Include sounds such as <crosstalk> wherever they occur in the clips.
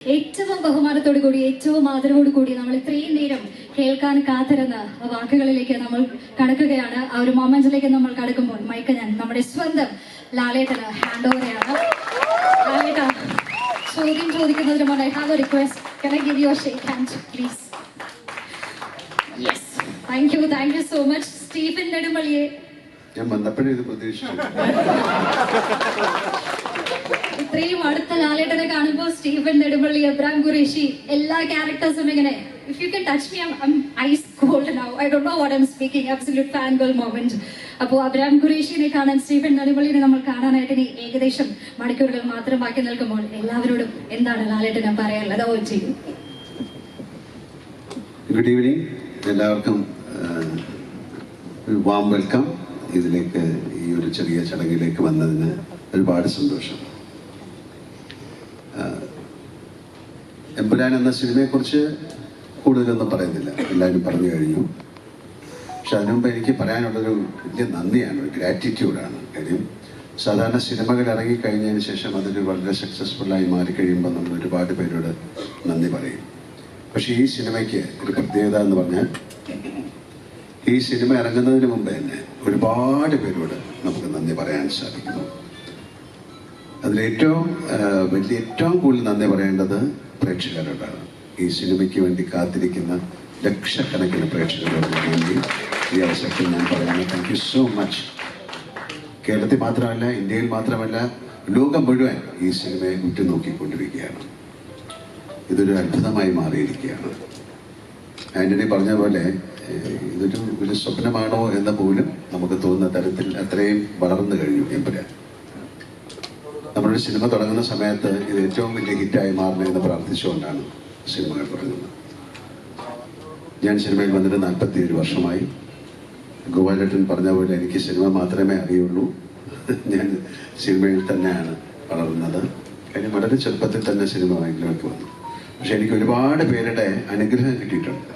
ഏറ്റവും ബഹുമാനത്തോടു കൂടി ഏറ്റവും ആദരവോടു കൂടി നമ്മൾ ഇത്രയും നേരം കേൾക്കാൻ കാത്തിരുന്ന വാക്കുകളിലേക്ക് നമ്മൾ കടക്കുകയാണ്. ആ ഒരു മൊമെന്റിലേക്ക് നമ്മൾ കടക്കുമ്പോൾ മൈക്ക് ഞാൻ നമ്മുടെ സ്വന്തം ലാലേട്ടന് ഹാൻഡ് ഓവറാണ് ചെയ്യാണ്. ലാലേട്ട ചോദ്യം ചോദിക്കുന്നതിന് മുന്നേ have request can I give your shake hand please yes thank you thank you so much Stephen നെടുമള്ളിയെ ഞാൻ വന്നപ്പോഴേ ഇത് പ്രതീക്ഷിച്ചു. <laughs> ഇത്രയും അടുത്ത ലാലേട്ടനെ കാണുമ്പോൾ സ്റ്റീഫൻ നെടുമ്പള്ളി എബ്രാം ഖുറേഷി എല്ലാ ക്യാരക്ടേഴ്സും ഇങ്ങനെ if you K touch me I ice cold now I do know what I'm speaking absolute fan girl moment അപ്പോൾ അബ്രാം ഖുറേഷിനെ കാണാൻ സ്റ്റീഫൻ നെടുമ്പള്ളിനെ നമ്മൾ കാണാനായിട്ട് ഇനി ഏകദേശം മണിക്കൂറുകൾ മാത്രം ബാക്കി നിൽക്കുമ്പോൾ എല്ലാവരോടും എന്താണ് ലാലേട്ടന് പറയാനുള്ളത്? ഓ ചെയ്യും ഗുഡ് ഈവനിങ് എല്ലാവർക്കും വാം വെൽക്കം ഇതിലേക്ക് ഈ ഒരു ചെറിയ ചടങ്ങിലേക്ക് വന്നതിന് ഒരുപാട് സന്തോഷം. എമ്പുരാൻ എന്ന സിനിമയെക്കുറിച്ച് കൂടുതലൊന്നും പറയുന്നില്ല. എല്ലാവരും പറഞ്ഞു കഴിഞ്ഞു. പക്ഷെ അതിനു മുമ്പ് എനിക്ക് പറയാനുള്ളൊരു വലിയ നന്ദിയാണ് ഒരു ഗ്രാറ്റിറ്റ്യൂഡാണ് കാര്യം സാധാരണ സിനിമകൾ ഇറങ്ങിക്കഴിഞ്ഞതിന് ശേഷം അതൊരു വളരെ സക്സസ്ഫുള്ളായി മാറിക്കഴിയുമ്പോൾ നമ്മൾ ഒരുപാട് പേരോട് നന്ദി പറയും. പക്ഷേ ഈ സിനിമയ്ക്ക് ഒരു പ്രത്യേകത എന്ന് പറഞ്ഞാൽ ഈ സിനിമ ഇറങ്ങുന്നതിന് മുമ്പ് തന്നെ ഒരുപാട് പേരോട് നമുക്ക് നന്ദി പറയാൻ സാധിക്കുന്നു. അതിലേറ്റവും വലിയ ഏറ്റവും കൂടുതൽ നന്ദി പറയേണ്ടത് പ്രേക്ഷകരോടാണ്. ഈ സിനിമയ്ക്ക് വേണ്ടി കാത്തിരിക്കുന്ന ലക്ഷക്കണക്കിന് പ്രേക്ഷകരോട് വേണ്ടി ഈ അവസരത്തിൽ ഞാൻ പറയുന്നു താങ്ക് യു സോ മച്ച് കേരളത്തിൽ മാത്രമല്ല ഇന്ത്യയിൽ മാത്രമല്ല ലോകം മുഴുവൻ ഈ സിനിമയെ ഉറ്റുനോക്കിക്കൊണ്ടിരിക്കുകയാണ്. ഇതൊരു അത്ഭുതമായി മാറിയിരിക്കുകയാണ്. ആന്റണി പറഞ്ഞ പോലെ ഇതൊരു ഒരു സ്വപ്നമാണോ എന്ന പോലും നമുക്ക് തോന്നുന്ന തരത്തിൽ അത്രയും വളർന്നു കഴിഞ്ഞു എമ്പുരാൻ. നമ്മളൊരു സിനിമ തുടങ്ങുന്ന സമയത്ത് ഇത് ഏറ്റവും വലിയ ഹിറ്റായി മാറണമെന്ന് പ്രാർത്ഥിച്ചുകൊണ്ടാണ് സിനിമകൾ തുടങ്ങുന്നത്. ഞാൻ സിനിമയിൽ വന്നിട്ട് നാൽപ്പത്തി ഏഴ് വർഷമായി. ഗോപാലേട്ടൻ പറഞ്ഞ പോലെ എനിക്ക് സിനിമ മാത്രമേ അറിയുള്ളൂ. ഞാൻ സിനിമയിൽ തന്നെയാണ് വളർന്നത്. കാര്യം വളരെ ചെറുപ്പത്തിൽ തന്നെ സിനിമ മേഖലയിലേക്ക് വന്നു. പക്ഷെ എനിക്ക് ഒരുപാട് പേരുടെ അനുഗ്രഹം കിട്ടിയിട്ടുണ്ട്.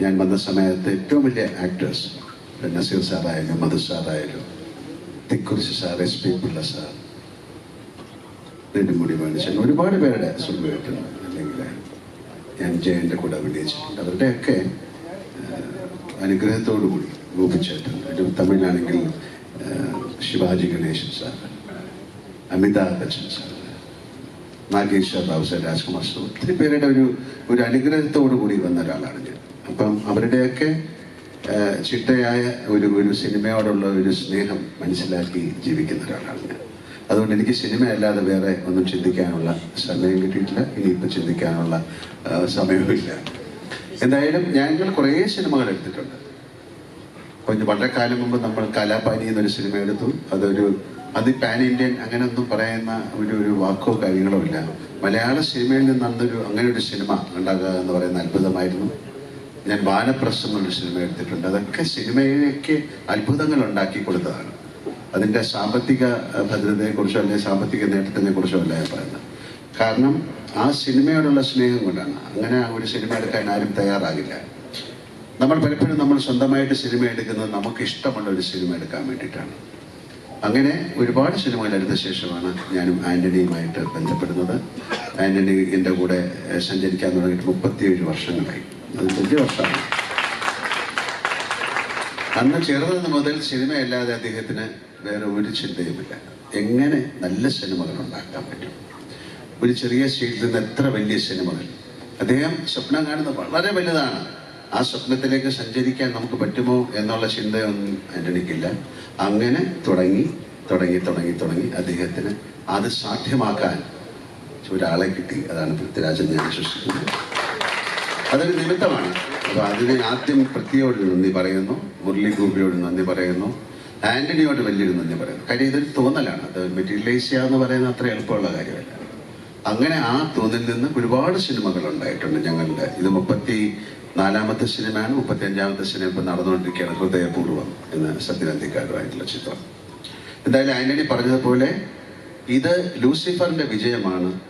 ഞാൻ വന്ന സമയത്ത് ഏറ്റവും വലിയ ആക്ടേഴ്സ് നസീർ സാറായാലും Madhu സാറായാലും Thikkurissi sir S P Pillai sir Nedumudi മനുഷ്യൻ ഒരുപാട് പേരുടെ സുഖമായിട്ട് അല്ലെങ്കിൽ ഞാൻ ജയന്റെ കൂടെ അഭിനയിച്ചിട്ടുണ്ട് അവരുടെയൊക്കെ അനുഗ്രഹത്തോടു കൂടി ഗോപിച്ചേട്ടൻ ഒരു തമിഴിലാണെങ്കിൽ Sivaji Ganesan sir Amitabh Bachchan sir Nageswar Rao sir Rajkumar sir ഒത്തിരി പേരുടെ ഒരു ഒരു അനുഗ്രഹത്തോടു കൂടി വന്ന ഒരാളാണ് ഞാൻ. അപ്പം അവരുടെയൊക്കെ ചിട്ടയായ ഒരു ഒരു സിനിമയോടുള്ള ഒരു സ്നേഹം മനസ്സിലാക്കി ജീവിക്കുന്ന ഒരാളാണ് ഞാൻ. അതുകൊണ്ട് എനിക്ക് സിനിമയല്ലാതെ വേറെ ഒന്നും ചിന്തിക്കാനുള്ള സമയം കിട്ടിയിട്ടില്ല ഇനിയിപ്പോൾ ചിന്തിക്കാനുള്ള ആ, സമയവുമില്ല എന്തായാലും ഞങ്ങൾ കുറേ സിനിമകൾ എടുത്തിട്ടുണ്ട് கொஞ்சம் വളരെ കാലം മുമ്പ് നമ്മൾ കലാപാനി എന്നൊരു സിനിമ എടുത്തു അതൊരു അത് പാൻ ഇന്ത്യൻ അങ്ങനെ ഒന്നും പറയുന്ന ഒരു ഒരു വാക്കോ കാര്യങ്ങളോ ഇല്ല മലയാള സിനിമയിൽ നിന്ന് അന്നൊരു അങ്ങനെ ഒരു സിനിമ ഉണ്ടാകുക എന്ന് പറയുന്ന അത്ഭുതമായിരുന്നു ഞാൻ വാനപ്രസ്ഥം എന്നൊരു സിനിമ എടുത്തിട്ടുണ്ട് അതൊക്കെ സിനിമയിലേക്ക് അത്ഭുതങ്ങൾ ഉണ്ടാക്കി കൊടുത്തതാണ് അതിന്റെ സാമ്പത്തിക ഭദ്രതയെക്കുറിച്ചോ അല്ലെങ്കിൽ സാമ്പത്തിക നേട്ടത്തിനെ കുറിച്ചോ അല്ല ഞാൻ പറയുന്നത്. കാരണം ആ സിനിമയോടുള്ള സ്നേഹം കൊണ്ടാണ്. അങ്ങനെ ഒരു സിനിമ എടുക്കാൻ ആരും തയ്യാറാകില്ല. നമ്മൾ പലപ്പോഴും നമ്മൾ സ്വന്തമായിട്ട് സിനിമ എടുക്കുന്നത് നമുക്ക് ഇഷ്ടമുള്ള ഒരു സിനിമ എടുക്കാൻ വേണ്ടിയിട്ടാണ്. അങ്ങനെ ഒരുപാട് സിനിമകൾ എടുത്ത ശേഷമാണ് ഞാനും ആന്റണിയുമായിട്ട് ബന്ധപ്പെടുന്നത്. ആന്റണി എന്റെ കൂടെ സഞ്ചരിക്കാൻ തുടങ്ങിയിട്ട് മുപ്പത്തിയേഴ് വർഷങ്ങളായി. അത് വലിയ വർഷമാണ്. അന്ന് ചേർന്നത് മുതൽ സിനിമയല്ലാതെ അദ്ദേഹത്തിന് വേറെ ഒരു ചിന്തയുമില്ല എങ്ങനെ നല്ല സിനിമകൾ ഉണ്ടാക്കാൻ പറ്റും? ഒരു ചെറിയ സ്റ്റേജിൽ നിന്ന് എത്ര വലിയ സിനിമകൾ? അദ്ദേഹം സ്വപ്നം കാണുന്നത് വളരെ വലുതാണ്. ആ സ്വപ്നത്തിലേക്ക് സഞ്ചരിക്കാൻ നമുക്ക് പറ്റുമോ എന്നുള്ള ചിന്തയൊന്നും ആന്റണിക്കില്ല. അങ്ങനെ തുടങ്ങി തുടങ്ങി തുടങ്ങി തുടങ്ങി അദ്ദേഹത്തിന് അത് സാധ്യമാക്കാൻ ഒരാളെ കിട്ടി. അതാണ് പൃഥ്വിരാജൻ ഞാൻ വിശ്വസിക്കുന്നത്. അതൊരു നിമിത്തമാണ്. അപ്പൊ അതിന് ആദ്യം പൃഥ്വിയോട് നന്ദി പറയുന്നു മുരളി ഗോപിയോട് നന്ദി പറയുന്നു. ആന്റണിയോട് വലിയൊരു നന്ദി പറയുന്നു. കാര്യം ഇതൊരു തോന്നലാണ്. അത് മെറ്റീരിയലൈസ് എന്ന് പറയുന്ന അത്ര എളുപ്പമുള്ള കാര്യമല്ല. അങ്ങനെ ആ തോന്നിൽ നിന്ന് ഒരുപാട് സിനിമകൾ ഉണ്ടായിട്ടുണ്ട് ഞങ്ങളുടെ. ഇത് മുപ്പത്തി നാലാമത്തെ സിനിമയാണ് മുപ്പത്തി അഞ്ചാമത്തെ സിനിമ ഇപ്പം നടന്നുകൊണ്ടിരിക്കുകയാണ് ഹൃദയപൂർവം എന്ന സത്യനന്ദിക്കാരുമായിട്ടുള്ള ചിത്രം. എന്തായാലും ആന്റണി പറഞ്ഞതുപോലെ ഇത് ലൂസിഫറിന്റെ വിജയമാണ്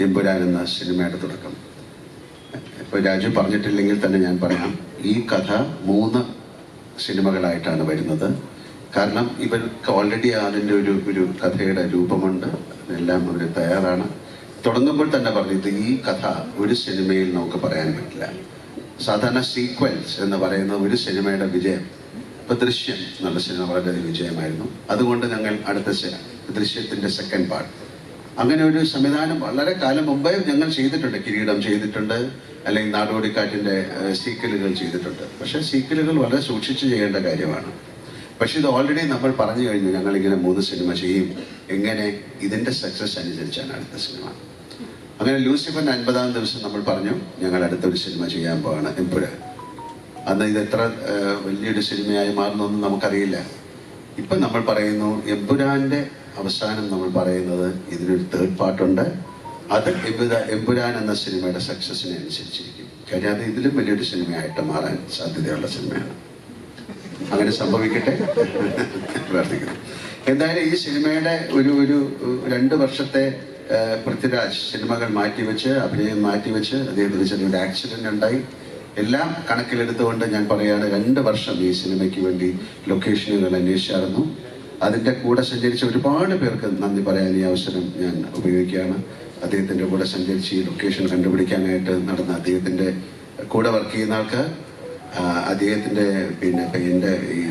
എമ്പുരാൻ എന്ന സിനിമയുടെ തുടക്കം. ഇപ്പൊ രാജു പറഞ്ഞിട്ടില്ലെങ്കിൽ തന്നെ ഞാൻ പറയാം. ഈ കഥ മൂന്ന് സിനിമകളായിട്ടാണ് വരുന്നത്. കാരണം ഇവർക്ക് ഓൾറെഡി അതിന്റെ ഒരു ഒരു കഥയുടെ രൂപമുണ്ട്. എല്ലാം അവർ തയ്യാറാണ്. തുടങ്ങുമ്പോൾ തന്നെ പറഞ്ഞത് ഈ കഥ ഒരു സിനിമയിൽ നമുക്ക് പറയാൻ പറ്റില്ല. സാധാരണ സീക്വൻസ് എന്ന് പറയുന്ന ഒരു സിനിമയുടെ വിജയം ഇപ്പൊ ദൃശ്യം നല്ല സിനിമ വളരെ വിജയമായിരുന്നു. അതുകൊണ്ട് ഞങ്ങൾ അടുത്ത ദൃശ്യത്തിന്റെ സെക്കൻഡ് പാർട്ട് അങ്ങനെ ഒരു സംവിധാനം വളരെ കാലം മുമ്പേ ഞങ്ങൾ ചെയ്തിട്ടുണ്ട് കിരീടം ചെയ്തിട്ടുണ്ട് അല്ലെങ്കിൽ നാടോടിക്കാറ്റിന്റെ സീക്കലുകൾ ചെയ്തിട്ടുണ്ട്. പക്ഷേ സീക്കലുകൾ വളരെ സൂക്ഷിച്ച് ചെയ്യേണ്ട കാര്യമാണ്. പക്ഷെ ഇത് ഓൾറെഡി നമ്മൾ പറഞ്ഞു കഴിഞ്ഞു ഞങ്ങൾ ഇങ്ങനെ മൂന്ന് സിനിമ ചെയ്യും എങ്ങനെ ഇതിന്റെ സക്സസ് അനുസരിച്ചാണ് അടുത്ത സിനിമ. അങ്ങനെ ലൂസിഫറിന്റെ അൻപതാം ദിവസം നമ്മൾ പറഞ്ഞു ഞങ്ങൾ അടുത്തൊരു സിനിമ ചെയ്യാൻ പോവാണ് എമ്പുരാൻ അന്ന് ഇത് എത്ര വലിയൊരു സിനിമയായി മാറുന്നൊന്നും നമുക്കറിയില്ല. ഇപ്പൊ നമ്മൾ പറയുന്നു എമ്പുരാന്റെ അവസാനം നമ്മൾ പറയുന്നത് ഇതിനൊരു തേർഡ് പാർട്ടുണ്ട് അത് എമ്പുര എമ്പുരാൻ എന്ന സിനിമയുടെ സക്സസിനെ അനുസരിച്ചിരിക്കും. കാര്യം അത് ഇതിലും വലിയൊരു സിനിമയായിട്ട് മാറാൻ സാധ്യതയുള്ള സിനിമയാണ്. അങ്ങനെ സംഭവിക്കട്ടെ? പ്രാർത്ഥിക്കുന്നു. എന്തായാലും ഈ സിനിമയുടെ ഒരു ഒരു രണ്ട് വർഷത്തെ പൃഥ്വിരാജ് സിനിമകൾ മാറ്റിവെച്ച് അഭിനയം മാറ്റിവെച്ച് അദ്ദേഹത്തിന് ചെറിയൊരു ആക്സിഡന്റ് ഉണ്ടായി. എല്ലാം കണക്കിലെടുത്തുകൊണ്ട് ഞാൻ പറയാണ് രണ്ട് വർഷം ഈ സിനിമയ്ക്ക് വേണ്ടി ലൊക്കേഷനുകൾ അന്വേഷിച്ചായിരുന്നു. അതിന്റെ കൂടെ സഞ്ചരിച്ച ഒരുപാട് പേർക്ക് നന്ദി പറയാൻ ഈ അവസരം ഞാൻ ഉപയോഗിക്കുകയാണ്. അദ്ദേഹത്തിന്റെ കൂടെ സഞ്ചരിച്ച് ഈ ലൊക്കേഷൻ കണ്ടുപിടിക്കാനായിട്ട് നടന്ന അദ്ദേഹത്തിന്റെ കൂടെ വർക്ക് ചെയ്യുന്ന ആൾക്ക് അദ്ദേഹത്തിന്റെ പിന്നെ എന്റെ ഈ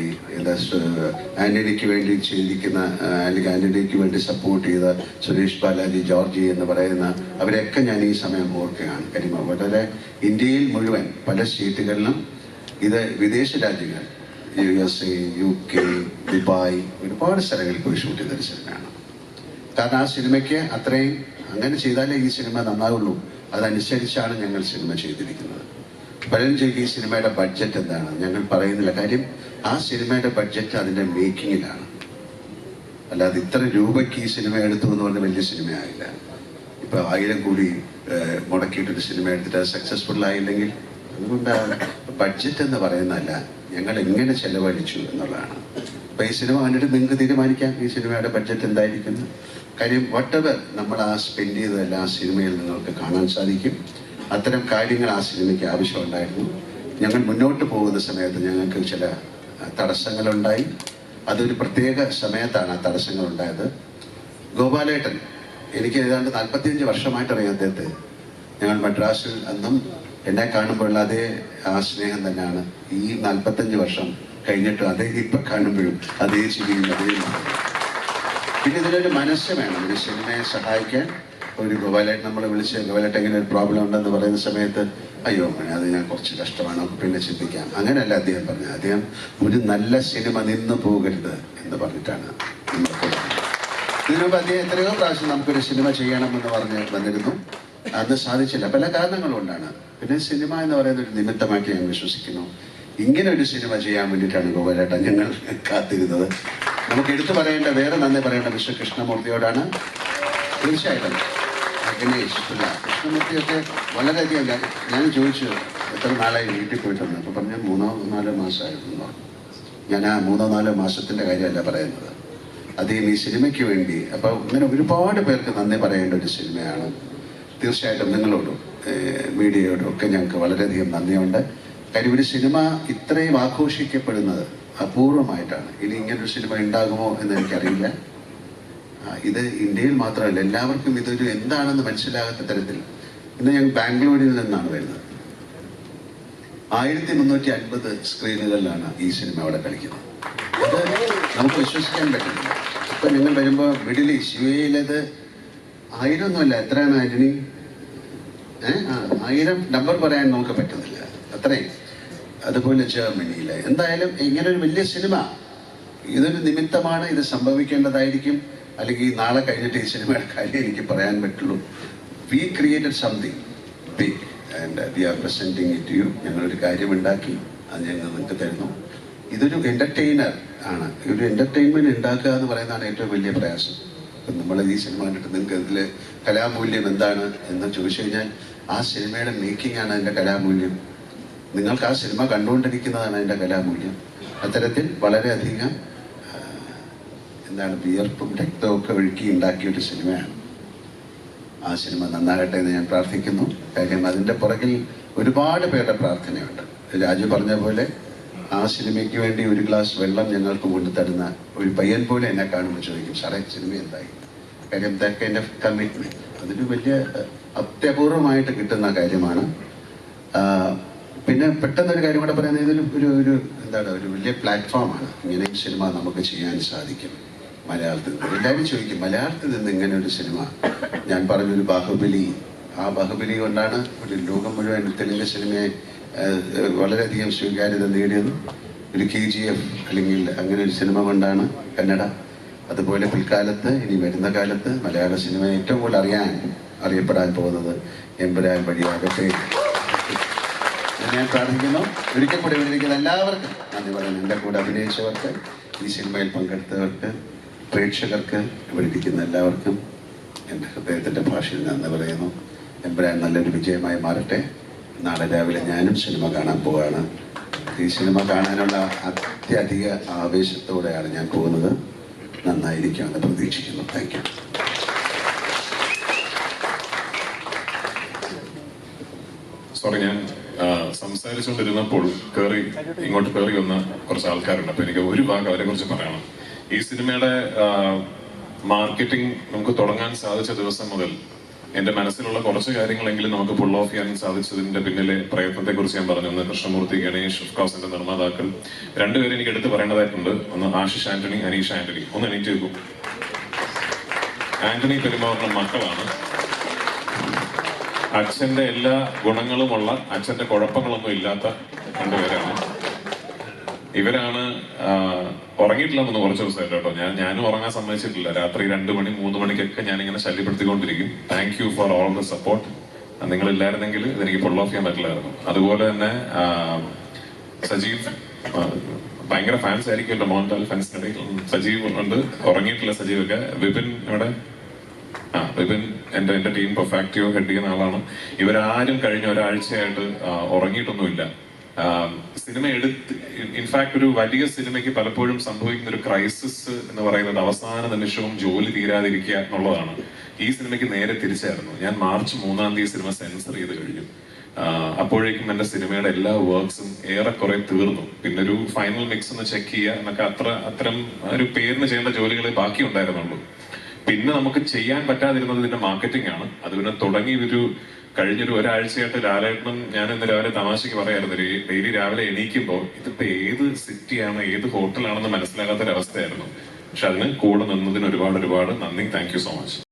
ആന്റണിക്ക് വേണ്ടി ചെയ്തിരിക്കുന്ന അല്ലെങ്കിൽ ആന്റണിക്ക് വേണ്ടി സപ്പോർട്ട് ചെയ്ത സുരേഷ് ബാലാജി ജോർജി എന്ന് പറയുന്ന അവരെയൊക്കെ ഞാൻ ഈ സമയം ഓർക്കുകയാണ്. കരിമ വളരെ ഇന്ത്യയിൽ മുഴുവൻ പല സ്റ്റേറ്റുകളിലും ഇത് വിദേശ രാജ്യങ്ങൾ U S A U K Dubai ഒരുപാട് സ്ഥലങ്ങളിൽ പോയി ഷൂട്ട് ചെയ്തൊരു സിനിമയാണ്. കാരണം ആ സിനിമയ്ക്ക് അത്രയും അങ്ങനെ ചെയ്താലേ ഈ സിനിമ നന്നാവുള്ളൂ. അതനുസരിച്ചാണ് ഞങ്ങൾ സിനിമ ചെയ്തിരിക്കുന്നത്. പലരും ചോദിക്കും ഈ സിനിമയുടെ ബഡ്ജറ്റ് എന്താണ്? ഞങ്ങൾ പറയുന്നില്ല. കാര്യം ആ സിനിമയുടെ ബഡ്ജറ്റ് അതിന്റെ മേക്കിങ്ങിലാണ്. അല്ലാതെ ഇത്ര രൂപയ്ക്ക് ഈ സിനിമ എടുത്തു എന്ന് പറഞ്ഞ വലിയ സിനിമയായില്ല. ഇപ്പൊ ആയിരം കോടി മുടക്കിയിട്ടൊരു സിനിമ എടുത്തിട്ട് സക്സസ്ഫുൾ ആയില്ലെങ്കിൽ അതുകൊണ്ട് ബഡ്ജറ്റ് എന്ന് പറയുന്നതല്ല. ഞങ്ങൾ എങ്ങനെ ചെലവഴിച്ചു എന്നുള്ളതാണ്. അപ്പൊ ഈ സിനിമ കണ്ടിട്ട് നിങ്ങൾക്ക് തീരുമാനിക്കാം. ഈ സിനിമയുടെ ബഡ്ജറ്റ് എന്തായിരിക്കുന്നു? കാര്യം വട്ടവർ നമ്മൾ ആ സ്പെൻഡ് ചെയ്തതെല്ലാം ആ സിനിമയിൽ നിങ്ങൾക്ക് കാണാൻ സാധിക്കും. അത്തരം കാര്യങ്ങൾ ആ സിനിമയ്ക്ക് ആവശ്യമുണ്ടായിരുന്നു. ഞങ്ങൾ മുന്നോട്ട് പോകുന്ന സമയത്ത് ഞങ്ങൾക്ക് ചില തടസ്സങ്ങളുണ്ടായി. അതൊരു പ്രത്യേക സമയത്താണ് ആ തടസ്സങ്ങൾ ഉണ്ടായത് ഗോപാലേട്ടൻ എനിക്ക് ഏതാണ്ട് നാൽപ്പത്തിയഞ്ച് വർഷമായിട്ടറിയാം അദ്ദേഹത്തെ. ഞങ്ങൾ മദ്രാസിൽ അന്നും എന്നെ കാണുമ്പോഴുള്ള അതേ ആ സ്നേഹം തന്നെയാണ്. ഈ നാൽപ്പത്തഞ്ച് വർഷം കഴിഞ്ഞിട്ടും അതേ ഇപ്പൊ കാണുമ്പോഴും അതേ ചിരിയും അതേ പിന്നെ ഇതിലൊരു മനസ്സ് വേണം. സിനിമയെ സഹായിക്കാൻ ഒരു ഗോപാലായിട്ട് നമ്മളെ വിളിച്ച് ഗോപാലായിട്ട് എങ്ങനെ ഒരു പ്രോബ്ലം ഉണ്ടെന്ന് പറയുന്ന സമയത്ത് അയ്യോ മോനെ അത് ഞാൻ കുറച്ച് കഷ്ടമാണ് പിന്നെ ചിന്തിക്കാം. അങ്ങനെയല്ല അദ്ദേഹം പറഞ്ഞു അദ്ദേഹം ഒരു നല്ല സിനിമ നിന്ന് പോകരുത് എന്ന് പറഞ്ഞിട്ടാണ് കൊടുക്കുന്നത്. അദ്ദേഹം എത്രയോ പ്രാവശ്യം നമുക്കൊരു സിനിമ ചെയ്യണമെന്ന് പറഞ്ഞ് വന്നിരുന്നു. അന്ന് സാധിച്ചില്ല. പല കാരണങ്ങൾ കൊണ്ടാണ്. പിന്നെ സിനിമ എന്ന് പറയുന്ന ഒരു നിമിത്തമാക്കി ഞാൻ വിശ്വസിക്കുന്നു. ഇങ്ങനെ ഒരു സിനിമ ചെയ്യാൻ വേണ്ടിയിട്ടാണ് ഗോപാലേട്ടൻ ഞങ്ങൾ കാത്തിരുന്നത്. നമുക്ക് എടുത്തു പറയേണ്ട വേറെ നന്ദി പറയേണ്ട വിശ്വ കൃഷ്ണമൂർത്തിയോടാണ്. തീർച്ചയായിട്ടും. കൃഷ്ണമൂർത്തിയൊക്കെ വളരെയധികം ഞാൻ ചോദിച്ചു എത്ര നാളായി വീട്ടിൽ പോയിട്ടുണ്ട്? അപ്പോൾ പറഞ്ഞ മൂന്നോ നാലോ മാസമായിരുന്നു. ഞാൻ ആ മൂന്നോ നാലോ മാസത്തിന്റെ കാര്യമല്ല പറയുന്നത്. അദ്ദേഹം ഈ സിനിമയ്ക്ക് വേണ്ടി അപ്പോൾ ഇങ്ങനെ ഒരുപാട് പേർക്ക് നന്ദി പറയേണ്ട ഒരു സിനിമയാണ് തീർച്ചയായിട്ടും നിങ്ങളോടും മീഡിയയോടും ഒക്കെ ഞങ്ങൾക്ക് വളരെയധികം നന്ദിയുണ്ട്. കാര്യം ഒരു സിനിമ ഇത്രയും ആഘോഷിക്കപ്പെടുന്നത് അപൂർവമായിട്ടാണ്. ഇനി ഇങ്ങനൊരു സിനിമ ഉണ്ടാകുമോ എന്ന് എനിക്കറിയില്ല. ഇത് ഇന്ത്യയിൽ മാത്രമല്ല എല്ലാവർക്കും ഇതൊരു എന്താണെന്ന് മനസ്സിലാകാത്ത തരത്തിൽ ഇന്ന് ഞങ്ങൾ ബാംഗ്ലൂരിൽ നിന്നാണ് വരുന്നത്. ആയിരത്തി മുന്നൂറ്റി അൻപത് സ്ക്രീനുകളിലാണ് ഈ സിനിമ അവിടെ കളിക്കുന്നത്. അത് നമുക്ക് വിശ്വസിക്കാൻ പറ്റുന്നില്ല ഇപ്പം നിങ്ങൾ വരുമ്പോൾ മിഡിൽ ഈസ്റ്റ് യു എയിലത് ആയിരമൊന്നുമല്ല എത്രയാണ് ആന്റണി? ആയിരം നമ്പർ പറയാൻ നമുക്ക് പറ്റുന്നില്ല. അത്രയും അതുപോലെ ജർമ്മനിയിലെ. എന്തായാലും ഇങ്ങനെ ഒരു വലിയ സിനിമ. ഇതൊരു നിമിത്തമാണ് ഇത് സംഭവിക്കേണ്ടതായിരിക്കും. അല്ലെങ്കിൽ നാളെ കഴിഞ്ഞിട്ട് ഈ സിനിമയുടെ കാര്യം എനിക്ക് പറയാൻ പറ്റുള്ളൂ. We created something big and we are presenting it you ഞങ്ങളൊരു കാര്യം ഉണ്ടാക്കി അത് ഞങ്ങൾ നിങ്ങൾക്ക് തരുന്നു. ഇതൊരു എന്റർടൈനർ ആണ്. ഒരു എന്റർടൈൻമെന്റ് ഉണ്ടാക്കുക എന്ന് പറയുന്നതാണ് ഏറ്റവും വലിയ പ്രയാസം. നമ്മൾ ഈ സിനിമ കണ്ടിട്ട് നിങ്ങൾക്ക് ഇതിൽ കലാമൂല്യം എന്താണ് എന്ന് ചോദിച്ചു കഴിഞ്ഞാൽ ആ സിനിമയുടെ മേക്കിംഗ് ആണ് അതിന്റെ കലാമൂല്യം. നിങ്ങൾക്ക് ആ സിനിമ കണ്ടുകൊണ്ടിരിക്കുന്നതാണ് അതിന്റെ കലാമൂല്യം. അത്തരത്തിൽ വളരെയധികം എന്താണ് വിയർപ്പും രക്തവും ഒക്കെ ഒഴുക്കി ഉണ്ടാക്കിയ ഒരു സിനിമയാണ് ആ സിനിമ നന്നാകട്ടെ എന്ന് ഞാൻ പ്രാർത്ഥിക്കുന്നു. കാര്യം അതിന്റെ പുറകിൽ ഒരുപാട് പേരുടെ പ്രാർത്ഥനയുണ്ട്. രാജു പറഞ്ഞ പോലെ ആ സിനിമയ്ക്ക് വേണ്ടി ഒരു ഗ്ലാസ് വെള്ളം ഞങ്ങൾക്ക് കൊണ്ടു തരുന്ന ഒരു പയ്യൻ പോലെ എന്നെ കാണുമ്പോൾ ചോദിക്കും സാറേ സിനിമ എന്തായി? കാര്യം ദാറ്റ് കൈൻഡ് ഓഫ് കമ്മിറ്റ്മെന്റ് അതൊരു വലിയ അത്യപൂർവമായിട്ട് കിട്ടുന്ന കാര്യമാണ്. പിന്നെ പെട്ടെന്നൊരു കാര്യം കൂടെ പറയുന്നത് ഇതൊരു ഒരു ഒരു എന്താണ് ഒരു വലിയ പ്ലാറ്റ്ഫോമാണ്. ഇങ്ങനെ സിനിമ നമുക്ക് ചെയ്യാൻ സാധിക്കും. മലയാളത്തിൽ നിന്ന്. എല്ലാവരും ചോദിക്കും മലയാളത്തിൽ നിന്ന് ഇങ്ങനെ ഒരു സിനിമ? ഞാൻ പറഞ്ഞൊരു ബാഹുബലി. ആ ബാഹുബലി കൊണ്ടാണ് ഒരു ലോകം മുഴുവൻ തെലുങ്ക് സിനിമയെ വളരെയധികം സ്വീകാര്യത നേടിയത് ഒരു കെ ജി എഫ് അല്ലെങ്കിൽ അങ്ങനെ ഒരു സിനിമ കൊണ്ടാണ് കന്നഡ. അതുപോലെ പിൽക്കാലത്ത് ഇനി വരുന്ന കാലത്ത് മലയാള സിനിമ ഏറ്റവും കൂടുതൽ അറിയാൻ അറിയപ്പെടാൻ പോകുന്നത് എമ്പുരാൻ വഴിയാകട്ടെ. ഞാൻ പ്രാർത്ഥിക്കുന്നു. ഒരിക്കൽ കൂടി വിളിക്കുന്ന എല്ലാവർക്കും നന്ദി പറയുന്നു. എന്റെ കൂടെ അഭിനയിച്ചവർക്ക് ഈ സിനിമയിൽ പങ്കെടുത്തവർക്ക് പ്രേക്ഷകർക്ക് വിളിക്കുന്ന എല്ലാവർക്കും എന്റെ ഹൃദയത്തിന്റെ ഭാഷയിൽ നന്ദി പറയുന്നു. എമ്പുരാൻ നല്ലൊരു വിജയമായി മാറട്ടെ. നാളെ രാവിലെ ഞാനും സിനിമ കാണാൻ പോവുകയാണ് ഈ സിനിമ കാണാനുള്ള അത്യധിക ആവേശത്തോടെയാണ് ഞാൻ പോകുന്നത്. നന്നായിരിക്കുമെന്ന് പ്രതീക്ഷിക്കുന്നു. താങ്ക് യു സോറി ഞാൻ സംസാരിച്ചുകൊണ്ടിരുന്നപ്പോൾ കയറി ഇങ്ങോട്ട് കയറി വന്ന കുറച്ച് ആൾക്കാരുണ്ട്. അപ്പൊ എനിക്ക് ഒരു ഭാഗം അവരെ കുറിച്ച് പറയണം. ഈ സിനിമയുടെ മാർക്കറ്റിംഗ് നമുക്ക് തുടങ്ങാൻ സാധിച്ച ദിവസം മുതൽ എന്റെ മനസ്സിലുള്ള കുറച്ച് കാര്യങ്ങളെങ്കിലും നമുക്ക് പുൾ ഓഫ് ചെയ്യാൻ സാധിച്ചതിന്റെ പിന്നിലെ പ്രയത്നത്തെ കുറിച്ച് ഞാൻ പറഞ്ഞു. ഒന്ന് കൃഷ്ണമൂർത്തി ഗണേഷ് ഓഫ്കോസിന്റെ നിർമ്മാതാക്കൾ. രണ്ടുപേരും എനിക്ക് എടുത്ത് പറയേണ്ടതായിട്ടുണ്ട്. ഒന്ന് ആശിഷ് ആന്റണി അനീഷ് ആന്റണി. ഒന്ന് എണീറ്റ് വെക്കും ആന്റണി പെരുമാറുന്ന മക്കളാണ്. അച്ഛന്റെ എല്ലാ ഗുണങ്ങളുമുള്ള അച്ഛന്റെ കുഴപ്പങ്ങളൊന്നും ഇല്ലാത്ത രണ്ടുപേരാണ്. ഇവരാണ് ഉറങ്ങിയിട്ടില്ലെന്ന് കുറച്ച് ദിവസമായിട്ട് കേട്ടോ. ഞാൻ ഞാനും ഉറങ്ങാൻ സമ്മതിച്ചിട്ടില്ല. രാത്രി രണ്ട് മണി മൂന്ന് മണിക്കൊക്കെ ഞാൻ ഇങ്ങനെ ശല്യപ്പെടുത്തിക്കൊണ്ടിരിക്കും. Thank you for all the support നിങ്ങൾ ഇല്ലായിരുന്നെങ്കിൽ ഇതെനിക്ക് ഫുൾ ഓഫ് ചെയ്യാൻ പറ്റില്ലായിരുന്നു. അതുപോലെ തന്നെ സജീവ് ഭയങ്കര ഫാൻസ് ആയിരിക്കുമല്ലോ മോഹൻലാൽ ഫാൻസിനിടയിൽ സജീവ് ഉണ്ട്. ഉറങ്ങിയിട്ടില്ല സജീവ് ഒക്കെ വിപിൻ ഇവിടെ ആ വിപിൻ എന്റെ എന്റെ ടീം പെർഫാക്റ്റീവ് ഹെഡ് ചെയ്യുന്ന ആളാണ്. ഇവരാരും കഴിഞ്ഞ ഒരാഴ്ചയായിട്ട് ഉറങ്ങിയിട്ടൊന്നുമില്ല. സിനിമ എടുത്ത് ഇൻഫാക്ട് ഒരു വലിയ സിനിമയ്ക്ക് പലപ്പോഴും സംഭവിക്കുന്ന ഒരു ക്രൈസിസ് എന്ന് പറയുന്നത് അവസാന നിമിഷവും ജോലി തീരാതിരിക്കുക എന്നുള്ളതാണ്. ഈ സിനിമയ്ക്ക് നേരെ തിരിച്ചായിരുന്നു. ഞാൻ മാർച്ച് മൂന്നാം തീയതി സിനിമ സെൻസർ ചെയ്ത് കഴിഞ്ഞു. അപ്പോഴേക്കും എന്റെ സിനിമയുടെ എല്ലാ വർക്ക്സും ഏറെക്കുറെ തീർന്നു. പിന്നെ ഒരു ഫൈനൽ മിക്സ് ഒന്ന് ചെക്ക് ചെയ്യുക എന്നൊക്കെ അത്ര അത്തരം ഒരു പേരിന് ചെയ്യേണ്ട ജോലികളെ ബാക്കി ഉണ്ടായിരുന്നുള്ളൂ. പിന്നെ നമുക്ക് ചെയ്യാൻ പറ്റാതിരുന്നത് ഇതിന്റെ മാർക്കറ്റിംഗ് ആണ്. അത് പിന്നെ തുടങ്ങി ഒരു കഴിഞ്ഞൊരു ഒരാഴ്ചയായിട്ട് ലാലേട്ടനും ഞാൻ ഇന്ന് രാവിലെ തമാശക്ക് പറയായിരുന്നു. ഡെയിലി രാവിലെ എണീക്കുമ്പോൾ ഇതിപ്പോ ഏത് സിറ്റിയാണ് ഏത് ഹോട്ടലാണെന്ന് മനസ്സിലാകാത്തൊരവസ്ഥയായിരുന്നു. പക്ഷെ അതിന് കൂടെ നിന്നതിന് ഒരുപാട് ഒരുപാട് നന്ദി. Thank so much.